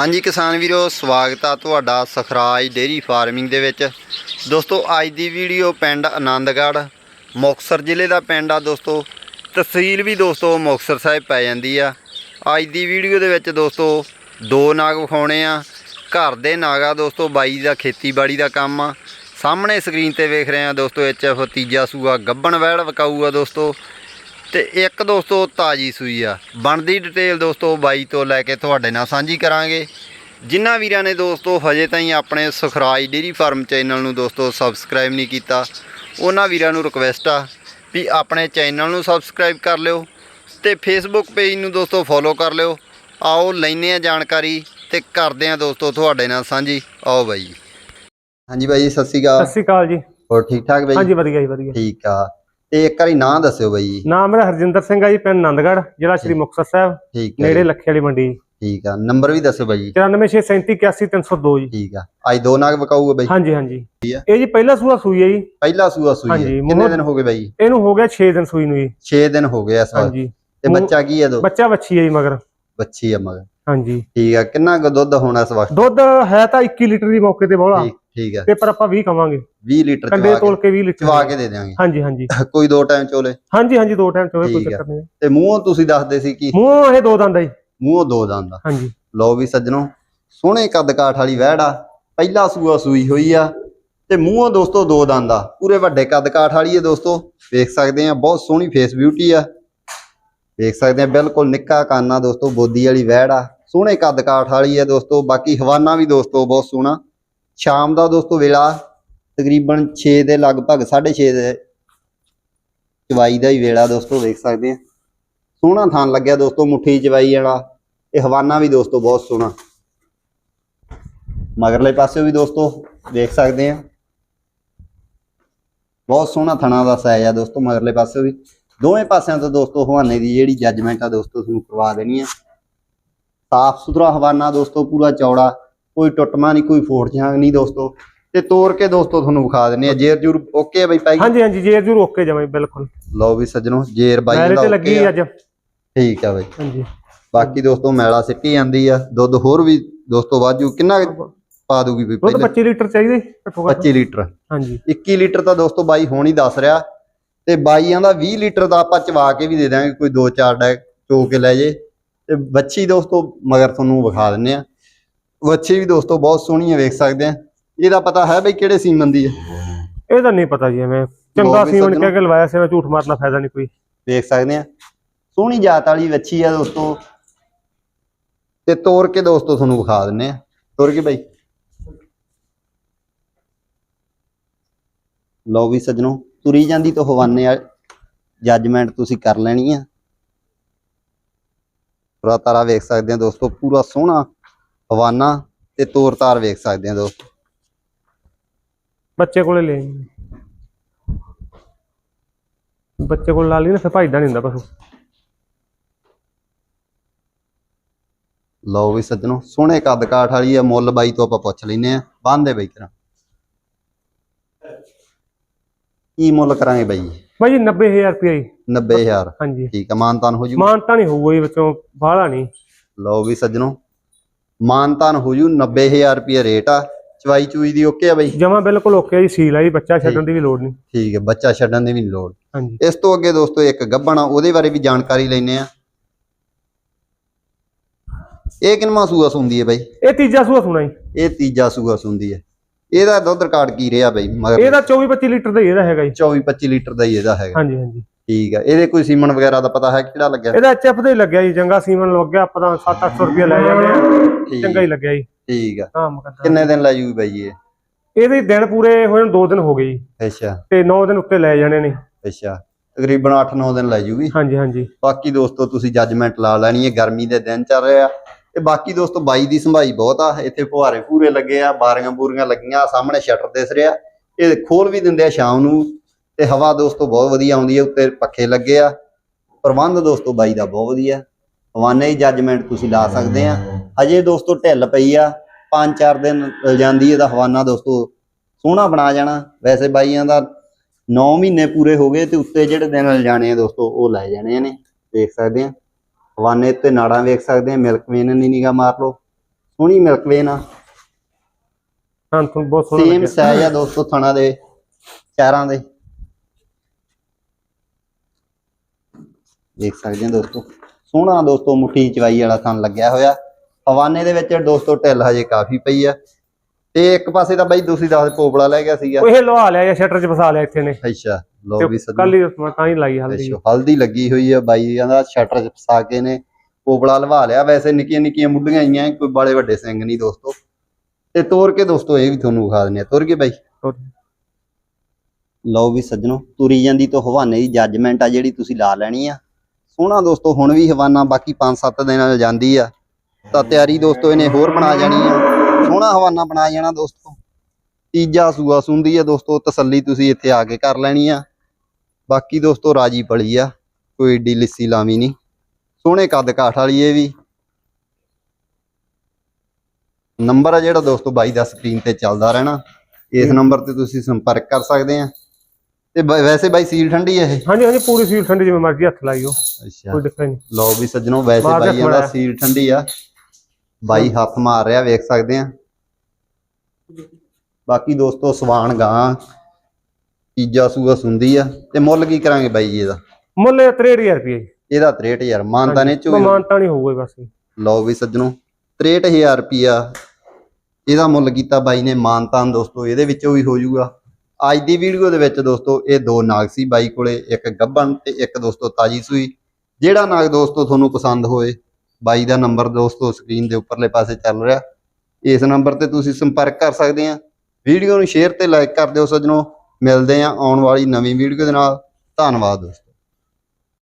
ਹਾਂਜੀ ਕਿਸਾਨ ਵੀਰੋ, ਸਵਾਗਤ ਆ ਤੁਹਾਡਾ ਸਖਰਾਜ ਡੇਰੀ ਫਾਰਮਿੰਗ ਦੇ ਵਿੱਚ। ਦੋਸਤੋ, ਅੱਜ ਦੀ ਵੀਡੀਓ ਪਿੰਡ ਆਨੰਦਗੜ੍ਹ, ਮੁਕਤਸਰ ਜ਼ਿਲ੍ਹੇ ਦਾ ਪਿੰਡ ਆ ਦੋਸਤੋ। ਤਹਿਸੀਲ ਵੀ ਦੋਸਤੋ ਮੁਕਤਸਰ ਸਾਹਿਬ ਪੈ ਜਾਂਦੀ ਆ। ਅੱਜ ਦੀ ਵੀਡੀਓ ਦੇ ਵਿੱਚ ਦੋਸਤੋ ਦੋ ਨਾਗ ਵਿਖਾਉਣੇ ਆ। ਘਰ ਦੇ ਨਾਗਾ ਦੋਸਤੋ, ਬਾਈ ਦਾ ਖੇਤੀਬਾੜੀ ਦਾ ਕੰਮ ਆ। ਸਾਹਮਣੇ ਸਕਰੀਨ ਤੇ ਵੇਖ ਰਹੇ ਆ ਦੋਸਤੋ ਐਚਐਫ ਤੀਜਾ ਸੂਆ ਗੱਬਣ ਵੈੜ ਵਿਕਾਊ ਆ ਦੋਸਤੋ। ਤੇ ਇੱਕ ਦੋਸਤੋ ਤਾਜੀ ਸੂਈ ਆ। ਬਣਦੀ ਡਿਟੇਲ ਦੋਸਤੋ ਬਾਈ ਤੋਂ ਲੈ ਕੇ ਤੁਹਾਡੇ ਨਾਲ ਸਾਂਝੀ ਕਰਾਂਗੇ। ਜਿਨ੍ਹਾਂ ਵੀਰਾਂ ਨੇ ਦੋਸਤੋ ਹਜੇ ਤਾਈਂ ਆਪਣੇ ਸੁਖਰਾਜ ਡੇਰੀ ਫਾਰਮ ਚੈਨਲ ਨੂੰ ਦੋਸਤੋ ਸਬਸਕ੍ਰਾਈਬ ਨਹੀਂ ਕੀਤਾ ਉਹਨਾਂ ਵੀਰਾਂ ਨੂੰ ਰਿਕਵੈਸਟ ਆ ਵੀ ਆਪਣੇ ਚੈਨਲ ਨੂੰ ਸਬਸਕ੍ਰਾਈਬ ਕਰ ਲਿਓ ਤੇ ਫੇਸਬੁੱਕ ਪੇਜ ਨੂੰ ਦੋਸਤੋ ਫੋਲੋ ਕਰ ਲਿਓ। ਆਓ ਲੈਨੇ ਆ ਜਾਣਕਾਰੀ ਤੇ ਕਰਦੇ ਆ ਦੋਸਤੋ ਤੁਹਾਡੇ ਨਾਲ ਸਾਂਝੀ। ਆਓ ਬਾਈ। ਹਾਂਜੀ ਬਾਈ ਜੀ, ਸਤਿ ਸ਼੍ਰੀ ਅਕਾਲ। ਸਤਿ ਸ਼੍ਰੀ ਅਕਾਲ ਜੀ। ਹੋਰ ਠੀਕ ਠਾਕ ਬਾਈ? ਹਾਂਜੀ ਵਧੀਆ ਜੀ ਵਧੀਆ। ਠੀਕ ਆ। ਤੇ ਇੱਕ ਵਾਰੀ ਨਾਂ ਦੱਸਿਓ ਬਾਈ ਜੀ। ਨਾਮ ਮੇਰਾ ਹਰਜਿੰਦਰ ਸਿੰਘ ਆ ਜੀ ਪਿੰਡ ਆਨੰਦਗੜ੍ਹ ਜ਼ਿਲ੍ਹਾ ਸ਼੍ਰੀ ਮੁਕਤਸਰ ਸਾਹਿਬ ਠੀਕ ਹੈ ਨੇੜੇ ਲੱਖੇ ਵਾਲੀ ਮੰਡੀ ਠੀਕ ਆ। ਨੰਬਰ ਵੀ ਦੱਸਿਓ ਬਾਈ ਜੀ। 9467381302 ਜੀ। ਠੀਕ ਆ। ਅੱਜ ਦੋ ਨਾਗ ਵਿਕਾਊਗਾ ਬਾਈ। ਹਾਂਜੀ ਹਾਂਜੀ। ਇਹ ਜੀ ਪਹਿਲਾ ਸੂਆ ਸੂਈ ਹੈ ਜੀ। ਪਹਿਲਾ ਸੂਆ ਸੂਈ ਹੈ। ਹਾਂਜੀ, ਕਿੰਨੇ ਮੋਹਰ- ਦਿਨ ਹੋ ਗਏ ਬਾਈ? ਇਹਨੂੰ ਹੋ ਗਿਆ 6 ਦਿਨ ਸੂਈ ਨੂੰ ਜੀ। 6 ਦਿਨ ਹੋ ਗਏ ਇਸ ਵਾਰ। ਹਾਂਜੀ। ਤੇ ਬੱਚਾ ਕੀ ਹੈ ਦੋ? ਬੱਚਾ ਵੱਛੀ ਹੈ ਜੀ ਮਗਰ। ਬੱਚੀ ਆ ਮਗਰ। ਹਾਂਜੀ। ਠੀਕ ਆ। ਕਿੰਨਾ ਕੁ ਦੁੱਧ ਹੋਣਾ ਇਸ ਵਕਤ? ਦੁੱਧ ਹੈ ਤਾਂ 21 ਲੀਟਰ ਦੀ ਮੌਕੇ ਤੇ ਬੋਲਾ। ਠੀਕ ਠੀਕ ਆ ਤੇ ਪਰ ਆਪਾਂ 20 ਕਵਾਂਗੇ। 20 ਲੀਟਰ ਕੰਡੇ ਤੋਲ ਕੇ ਕੇ 20 ਲੀਟਰ। ਚਵਾ ਕੇ ਦੇ ਦਿਆਂਗੇ। ਹਾਂਜੀ ਹਾਂਜੀ। ਕੋਈ ਦੋ ਟਾਈਮ ਚੋਲੇ। ਹਾਂਜੀ ਹਾਂਜੀ ਦੋ ਟਾਈਮ ਚੋਵੇ ਕੋਈ ਆ। ਚੱਕਰ ਨਹੀਂ। ਤੇ ਮੂੰਹੋਂ ਤੁਸੀਂ ਦੱਸਦੇ ਸੀ ਕਿ ਮੂੰਹ ਇਹ ਦੋ ਦੰਦ ਆ ਜੀ। ਮੂੰਹੋਂ ਦੋ ਦੰਦ ਆ। ਹਾਂਜੀ। ਲਓ ਵੀ ਸੱਜਣੋ ਸੋਹਣੇ ਕੱਦ ਕਾਠ ਵਾਲੀ ਵਹਿੜ ਆ। ਪਹਿਲਾ ਸੂਆ ਸੂਈ ਹੋਈ ਆ। ਤੇ ਮੂੰਹੋਂ ਦੋਸਤੋ ਦੋ ਦੰਦ ਆ। ਪੂਰੇ ਵੱਡੇ ਕੱਦ ਕਾਠ ਵਾਲੀ ਹੈ ਦੋਸਤੋ। ਵੇਖ ਸਕਦੇ ਆ ਬਹੁਤ ਸੋਹਣੀ ਫੇਸ ਬਿਊਟੀ ਆ। ਵੇਖ ਸਕਦੇ ਆ ਬਿਲਕੁਲ ਨਿੱਕਾ ਕਾਨਾ ਦੋਸਤੋ ਬੋਦੀ ਵਾਲੀ ਵਹਿੜ ਆ। ਸੋਹਣੇ ਕੱਦ ਕਾਠ ਵਾਲੀ ਹੈ ਦੋਸਤੋ। ਬਾਕੀ ਹਵਾਨਾ ਵੀ ਦੋਸਤੋ ਬਹੁਤ ਸੋਹਣਾ। ਸ਼ਾਮ ਦਾ ਦੋਸਤੋ ਵੇਲਾ ਤਕਰੀਬਨ 6 ਦੇ ਲਗਭਗ 6:30 ਦੇ ਚਵਾਈ ਦਾ ਹੀ ਵੇਲਾ ਦੋਸਤੋ, ਵੇਖ ਸਕਦੇ ਆ। ਸੋਹਣਾ ਥਾਂ ਲੱਗਿਆ ਦੋਸਤੋ, ਮੁੱਠੀ ਚਵਾਈ ਵਾਲਾ ਇਹ ਹਵਾਨਾ ਵੀ ਦੋਸਤੋ ਬਹੁਤ ਸੋਹਣਾ। ਮਗਰਲੇ ਪਾਸੇ ਵੀ ਦੋਸਤੋ ਦੇਖ ਸਕਦੇ ਆ। ਬਹੁਤ ਸੋਹਣਾ ਥਣਾ ਦਾ ਸਾਇਜ਼ ਆ ਦੋਸਤੋ, ਮਗਰਲੇ ਪਾਸੇ ਵੀ। ਦੋਵੇਂ ਪਾਸਿਆਂ ਤੋਂ ਦੋਸਤੋ ਹਵਾਨੇ ਦੀ ਜਿਹੜੀ ਜੱਜਮੈਂਟ ਆ ਦੋਸਤੋ, ਤੁਹਾਨੂੰ ਕਰਵਾ ਦੇਣੀ ਆ। ਸਾਫ਼ ਸੁਥਰਾ ਹਵਾਨਾ ਦੋਸਤੋ, ਪੂਰਾ ਚੌੜਾ। ਕੋਈ ਟੁੱਟਮਾ ਨਹੀਂ ਕੋਈ ਫੋੜ ਜਾਂਗ ਨਹੀਂ ਦੋਸਤੋ। ਤੇ ਤੋੜ ਕੇ ਦੋਸਤੋ ਤੁਹਾਨੂੰ ਵਿਖਾ ਦਿੰਨੇ ਆ ਜੇਰ ਜੂਰ ਓਕੇ ਆ ਬਈ ਪਾਈ ਹਾਂਜੀ ਹਾਂਜੀ ਜੀ ਜਰੂਰ ਓਕੇ ਜਮਾਈ ਬਿਲਕੁਲ। ਲਓ ਵੀ ਸੱਜਣੋ ਜੇਰ ਬਾਈ ਦਾ ਤੇ okay ਲੱਗੀ। ਅੱਜ। ਠੀਕ ਆ ਬਈ। ਹਾਂਜੀ। ਬਾਕੀ ਦੋਸਤੋ ਮੈਲਾ ਸਿੱਟੀ ਜਾਂਦੀ ਆ। ਦੁੱਧ ਹੋਰ ਵੀ ਦੋਸਤੋ ਵਾਜੂ ਕਿੰਨਾ ਪਾ ਦੂਗੀ ਦੁੱਧ ਪਹਿਲੇ? 25 ਲੀਟਰ ਚਾਹੀਦਾ? ਜੀ ਘੱਟੋ ਘੱਟ। 25 ਲੀਟਰ। ਹਾਂਜੀ। 21 ਲੀਟਰ ਤਾਂ ਦੋਸਤੋ ਬਾਈ ਹੁਣ ਹੀ ਦੱਸ ਰਿਹਾ। ਤੇ ਬਾਈਆਂ ਦਾ 20 ਲੀਟਰ ਦਾ ਆਪਾਂ ਚਵਾ ਕੇ ਵੀ ਦੇ ਦਾਂਗੇ ਕੋਈ 2-4 ਡੈਕ ਚੋ ਕੇ ਲੈ ਜੇ। ਤੇ ਬੱਚੀ ਦੋਸਤੋ ਮਗਰ ਤੁਹਾਨੂੰ ਵਿਖਾ ਦਿੰਨੇ ਆ ਬੱਚੀ ਵੀ ਦੋਸਤੋ ਬਹੁਤ ਸੋਹਣੀ ਹੈ ਵੇਖ ਸਕਦੇ ਆ। ਇਹਦਾ ਪਤਾ ਹੈ ਬਈ ਕਿਹੜੇ ਸੀਮਨ ਦੀ ਹੈ ਇਹ ਤਾਂ ਨਹੀਂ ਪਤਾ ਜੀ ਐਵੇਂ। ਚੰਗਾ ਵੀ ਸੀਮਨ ਕਹਿ ਕੇ ਲਵਾਇਆ ਸੀ ਮੈਂ ਝੂਠ ਮਾਰਨ ਫਾਇਦਾ ਨਹੀਂ ਕੋਈ। ਵੇਖ ਸਕਦੇ ਆ। ਸੋਹਣੀ ਜਾਤ ਵਾਲੀ ਬੱਚੀ ਆ ਦੋਸਤੋ। ਤੇ ਤੋੜ ਕੇ ਦੋਸਤੋ ਤੁਹਾਨੂੰ ਵਿਖਾ ਦਿੰਨੇ ਆ। ਤੋੜ ਕੇ ਬਾਈ। ਲਓ ਵੀ ਸੱਜਣੋ ਤੁਰੀ ਜਾਂਦੀ ਤੋਂ ਹਵਾਨੇ ਆ। ਜੱਜਮੈਂਟ ਤੁਸੀਂ ਕਰ ਲੈਣੀ ਆ। ਪੂਰਾ ਤਾਰਾ ਵੇਖ ਸਕਦੇ ਆ ਦੋਸਤੋ ਪੂਰਾ ਸੋਹਣਾ। ਹਵਾਨਾ ਤੇ ਤੋਰ ਤਾਰ ਵੇਖ ਸਕਦੇ ਆ ਦੋਸਤੋ। ਬੱਚੇ ਕੋਲੇ ਲੈ। ਬੱਚੇ ਕੋਲ ਲਾ ਲਈ ਨਾ ਫਿਰ ਭਾਈਦਾ ਨਹੀਂ ਹੁੰਦਾ ਪਸ਼ੂ। ਲਓ ਵੀ ਸੱਜਣੋ ਸੋਹਣੇ ਕੱਦ ਕਾਠ ਵਾਲੀ ਆ ਮੁੱਲ ਬਾਈ ਤੋਂ ਆਪਾਂ ਪੁੱਛ ਲੈਨੇ ਆ। ਬੰਦੇ ਬਾਈ ਤੇਰਾ ਕੀ ਮੁੱਲ ਕਰਾਂਗੇ ਬਾਈ? ਭਾਈ ਜੀ 90000 ਰੁਪਏ ਜੀ। 90000 ਹਾਂਜੀ। ਠੀਕ ਆ ਮਾਨਤਾਨ ਹੋ ਜੂ ਮਾਨਤਾ ਨਹੀਂ ਹੋਊਗਾ ਜੀ ਵਿੱਚੋਂ ਬਾਹਲਾ ਨਹੀਂ। ਲਓ ਵੀ ਸੱਜਣੋ ਮਾਨਤਾਨ ਹੋ ਜੂ 90000 ਰੁਪਏ ਰੇਟ ਆ। ਚਵਾਈ ਚੂਈ ਦੀ ਓਕੇ ਆ ਬਾਈ? ਜਮਾ ਬਿਲਕੁਲ ਓਕੇ ਜੀ ਸੀਲ ਆ ਜੀ ਬੱਚਾ ਛੱਡਣ ਦੀ ਵੀ ਲੋੜ ਨਹੀਂ। ਠੀਕ ਹੈ ਬੱਚਾ ਛੱਡਣ ਦੀ ਵੀ ਨੀ ਲੋੜ। ਹਾਂਜੀ। ਇਸ ਤੋਂ ਅੱਗੇ ਦੋਸਤੋ ਇੱਕ ਗੱਬਣ ਉਹਦੇ ਬਾਰੇ ਵੀ ਜਾਣਕਾਰੀ ਲੈਨੇ ਆ। ਇਹ ਕਿੰਨਵਾਂ ਸੂਆ ਸੁੰਦੀ ਹੈ ਬਾਈ? ਇਹ ਤੀਜਾ ਸੂਆ ਸੁਣਾ ਜੀ। ਇਹ ਤੀਜਾ ਸੂਆ ਸੁੰਦੀ ਹੈ ਇਹਦਾ ਦੁੱਧ ਰਿਕਾਰਡ ਕੀ ਰਿਹਾ ਬਾਈ? ਮਗਰ ਇਹਦਾ 24 25 ਲੀਟਰ ਦਾ ਇਹਦਾ ਹੈਗਾ ਜੀ। 24 25 ਲੀਟਰ ਦਾ ਹੀ ਇਹਦਾ ਹੈਗਾ। ਹਾਂਜੀ ਹਾਂਜੀ। ਠੀਕ ਆ ਇਹਦੇ ਕੋਈ ਸੀਮਨ ਵਗੈਰਾ ਦਾ ਪਤਾ ਹੈ ਕਿਹੜਾ ਲੱਗਿਆ? ਇਹਦਾ ਐਚਐਫ ਦਾ ਹੀ ਲੱਗਿਆ ਜੀ ਚੰਗਾ ਸੀਮਨ ਲੱਗ ਗਿਆ ਆਪਾਂ ਤਾਂ 7-800 ਰੁਪਏ ਲੈ ਜਾਂਦੇ ਆ। ਠੀਕ ਚੰਗਾ ਹੀ ਲੱਗਿਆ ਜੀ। ਠੀਕ ਆ। ਹਾਂ ਮੁਕੱਦਮ ਕਿੰਨੇ ਦਿਨ ਲੈ ਜੂਗੀ ਬਾਈ ਇਹ? ਇਹਦੇ ਦਿਨ ਪੂਰੇ ਹੋਏ ਨੂੰ 2 ਦਿਨ ਹੋ ਗਏ ਜੀ। ਅੱਛਾ। ਤੇ 9 ਦਿਨ ਉੱਤੇ ਲੈ ਜਾਣੇ ਨੇ। ਅੱਛਾ। ਤਕਰੀਬਨ 8-9 ਦਿਨ ਲੈ ਜੂਗੀ ਹਾਂਜੀ ਹਾਂਜੀ। ਬਾਕੀ ਦੋਸਤੋ ਤੁਸੀਂ ਜੱਜਮੈਂਟ ਲਾ ਲੈਣੀ ਹੈ ਗਰਮੀ ਦੇ ਦਿਨ ਚੱਲ ਰਹੇ। ਆ ਤੇ ਬਾਕੀ ਦੋਸਤੋ ਬਾਈ ਦੀ ਸੰਭਾਈ ਬਹੁਤ ਆ। ਇੱਥੇ ਫੁਹਾਰੇ ਪੂਰੇ ਲੱਗੇ ਆ ਬਾਰੀਆਂ ਬੂਰੀਆਂ ਲੱਗੀਆਂ ਸਾਹਮਣੇ ਸ਼ਟਰ ਦਿਸ ਰਿਹਾ। ਇਹ ਖੋਲ ਵੀ ਦਿੰਦੇ ਆ ਸ਼ਾਮ ਨੂੰ। ਤੇ ਹਵਾ ਦੋਸਤੋ ਬਹੁਤ ਵਧੀਆ ਆਉਂਦੀ ਹੈ ਉੱਤੇ ਪੱਖੇ ਲੱਗੇ ਆ। ਪ੍ਰਬੰਧ ਦੋਸਤੋ ਬਾਈ ਦਾ ਬਹੁਤ ਵਧੀਆ। ਹਵਾਨੇ ਹੀ ਜੱਜਮੈਂਟ ਤੁਸੀਂ ਲਾ ਸਕਦੇ ਆ। ਅਜੇ ਦੋਸਤੋ ਢਿੱਲ ਪਈ ਆ ਪੰਜ ਚਾਰ ਦਿਨ ਜਾਂਦੀ ਇਹਦਾ ਹਵਾਨਾ ਦੋਸਤੋ ਸੋਹਣਾ ਬਣਾ ਜਾਣਾ। ਵੈਸੇ ਬਾਈਆਂ ਦਾ 9 ਮਹੀਨੇ ਪੂਰੇ ਹੋ ਗਏ ਤੇ ਉੱਤੇ ਜਿਹੜੇ ਦਿਨ ਜਾਣੇ ਆ ਦੋਸਤੋ ਉਹ ਲੈ ਜਾਣੇ ਨੇ। ਦੇਖ ਸਕਦੇ ਆ। ਹਵਾਨੇ ਤੇ ਨਾੜਾਂ ਵੇਖ ਸਕਦੇ ਆ ਮਿਲਕ ਵੇਨ ਦੀ ਨਿਗਾ ਮਾਰ ਲਓ। ਸੋਹਣੀ ਮਿਲਕ ਵੇਨ ਆ। ਹਾਂ ਤੁਹਾਨੂੰ ਬਹੁਤ ਸੋਹਣਾ ਸੇਮ ਸਾਈਜ਼ ਆ ਦੋਸਤੋ ਥਣਾ ਦੇ ਚਾਰਾਂ ਦੇ। ਦੇਖ ਸਕਦੇ ਹੋ ਦੋਸਤੋ। ਸੋਹਣਾ ਦੋਸਤੋ ਮੁੱਠੀ ਚਵਾਈ ਵਾਲਾ ਥਣ ਲੱਗਿਆ ਹੋਇਆ। ਹਵਾਨੇ ਦੇ ਵਿੱਚ ਦੋਸਤੋ ਢਿੱਲ ਹਜੇ ਕਾਫੀ ਪਈ ਆ। ਤੇ ਇੱਕ ਪਾਸੇ ਤਾਂ ਬਾਈ ਤੁਸੀਂ ਦੱਸ ਪੋਪਲਾ ਲੈ ਗਿਆ ਸੀਗਾ। ਉਹ ਇਹ ਲਵਾ ਲਿਆ ਜਾਂ ਸ਼ਟਰ 'ਚ ਫਸਾ ਲਿਆ ਇੱਥੇ ਨੇ। ਅੱਛਾ ਲੋ ਵੀ ਸੱਜਣੋ। ਕੱਲ ਹੀ ਤਾਂ ਹੀ ਲਾਈ ਹਲਦੀ। ਹਲਦੀ ਲੱਗੀ ਹੋਈ ਆ ਬਾਈ ਕਹਿੰਦਾ ਸ਼ਟਰ ਚ ਫਸਾ ਕੇ ਨੇ। ਪੋਪਲਾ ਲਵਾ ਲਿਆ। ਵੈਸੇ ਨਿੱਕੀਆਂ ਨਿੱਕੀਆਂ ਮੁੱਢੀਆਂ ਆਈਆਂ ਕੋਈ ਬਾਲੇ ਵੱਡੇ ਸਿੰਘ ਨਹੀਂ ਦੋਸਤੋ। ਤੇ ਤੋੜ ਕੇ ਦੋਸਤੋ ਇਹ ਵੀ ਤੁਹਾਨੂੰ ਵਿਖਾ ਦਿੰਦੇ ਆ। ਤੁਰ ਕੇ ਬਾਈ। ਲਓ ਵੀ ਸੱਜਣੋ ਤੁਰੀ ਜਾਂਦੀ ਤੋਂ ਹਵਾਨੇ ਦੀ ਜੱਜਮੈਂਟ ਆ ਜਿਹੜੀ ਤੁਸੀਂ ਲਾ ਲੈਣੀ ਆ। ਸੋਹਣਾ ਦੋਸਤੋ ਹੁਣ ਵੀ ਹਵਾਨਾ ਬਾਕੀ 5-7 ਦਿਨਾਂ ਨਾਲ ਜਾਂਦੀ ਆ। ਤਾਂ ਤਿਆਰੀ ਦੋਸਤੋ ਇਹਨੇ ਹੋਰ ਬਣਾ ਜਾਣੀ ਆ। ਸੋਹਣਾ ਹਵਾਨਾ ਬਣਾ ਜਾਣਾ ਦੋਸਤੋ। ਤੀਜਾ ਸੂਆ ਸੁੰਦੀ ਆ ਦੋਸਤੋ ਤਸੱਲੀ ਤੁਸੀਂ ਇੱਥੇ ਆ ਕੇ ਕਰ ਲੈਣੀ ਆ। ਬਾਕੀ ਦੋਸਤੋ ਰਾਜੀ ਪਲੀ ਆ ਕੋਈ ਏਡੀ ਲਿੱਸੀ ਲਾਵੀ ਨਹੀਂ। ਸੋਹਣੇ ਕੱਦ ਕਾਠ ਵਾਲੀ ਇਹ ਵੀ। ਨੰਬਰ ਆ ਜਿਹੜਾ ਦੋਸਤੋ ਬਾਈ ਦਾ ਸਕਰੀਨ ਤੇ ਚੱਲਦਾ ਰਹਿਣਾ। ਇਸ ਨੰਬਰ ਤੇ ਤੁਸੀਂ ਸੰਪਰਕ ਕਰ ਸਕਦੇ ਆ। ਤੇ ਵੈਸੇ ਬਾਈ ਸੀਲ ਠੰਡੀ ਹੈ ਇਹ? ਹਾਂਜੀ ਹਾਂਜੀ ਪੂਰੀ ਸੀਲ ਠੰਡੀ ਜਿਵੇਂ ਮਰਜ਼ੀ ਹੱਥ ਲਾਈਓ। ਅੱਛਾ। ਕੋਈ ਨਹੀਂ। ਲਓ ਵੀ ਸੱਜਣੋ ਵੈਸੇ ਬਾਈ ਇਹਦਾ। ਸੀਲ ਠੰਡੀ ਆ। ਬਾਈ ਹੱਥ ਮਾਰ ਰਿਹਾ ਵੇਖ ਸਕਦੇ ਆ। ਬਾਕੀ ਦੋਸਤੋ ਸਵਾਨ ਗਾਂ ਤੀਜਾ ਸੂਆ ਸੁੰਦੀ ਆ। ਤੇ ਮੁੱਲ ਕੀ ਕਰਾਂਗੇ ਬਾਈ ਜੀ ਇਹਦਾ? ਮੁੱਲ 63000 ਰੁਪਏ ਇਹਦਾ 63000 ਮਾਨਤਾ ਨੇ ਚੋ ਮਾਨਤਾ ਨਹੀਂ ਹੋਊਗਾ ਬਸ। ਲਓ ਵੀ ਸੱਜਣੋ 63000 ਰੁਪਿਆ ਇਹਦਾ ਮੁੱਲ ਕੀਤਾ ਬਾਈ ਨੇ ਮਾਨਤਾਨ ਦੋਸਤੋ ਇਹਦੇ ਵਿੱਚੋਂ ਵੀ ਹੋ ਜਾਊਗਾ। ਅੱਜ ਦੀ ਵੀਡੀਓ ਦੇ ਵਿੱਚ ਦੋਸਤੋ ਇਹ ਦੋ ਨਾਗ ਸੀ ਬਾਈ ਕੋਲੇ ਇੱਕ ਗੱਬਨ ਤੇ ਇੱਕ ਦੋਸਤੋ ਤਾਜੀ ਸੂਈ। ਜਿਹੜਾ ਨਾਗ ਦੋਸਤੋ ਤੁਹਾਨੂੰ ਪਸੰਦ ਹੋਏ ਬਾਈ ਦਾ ਨੰਬਰ ਦੋਸਤੋ ਸਕਰੀਨ ਦੇ ਉੱਪਰਲੇ ਪਾਸੇ ਚੱਲ ਰਿਹਾ। ਇਸ ਨੰਬਰ ਤੇ ਤੁਸੀਂ ਸੰਪਰਕ ਕਰ ਸਕਦੇ ਆ। ਵੀਡੀਓ ਨੂੰ ਸ਼ੇਅਰ ਤੇ ਲਾਈਕ ਕਰ ਦਿਓ ਸੱਜਣੋ। ਮਿਲਦੇ ਆ ਆਉਣ ਵਾਲੀ ਨਵੀਂ ਵੀਡੀਓ ਦੇ ਨਾਲ। ਧੰਨਵਾਦ ਦੋਸਤੋ।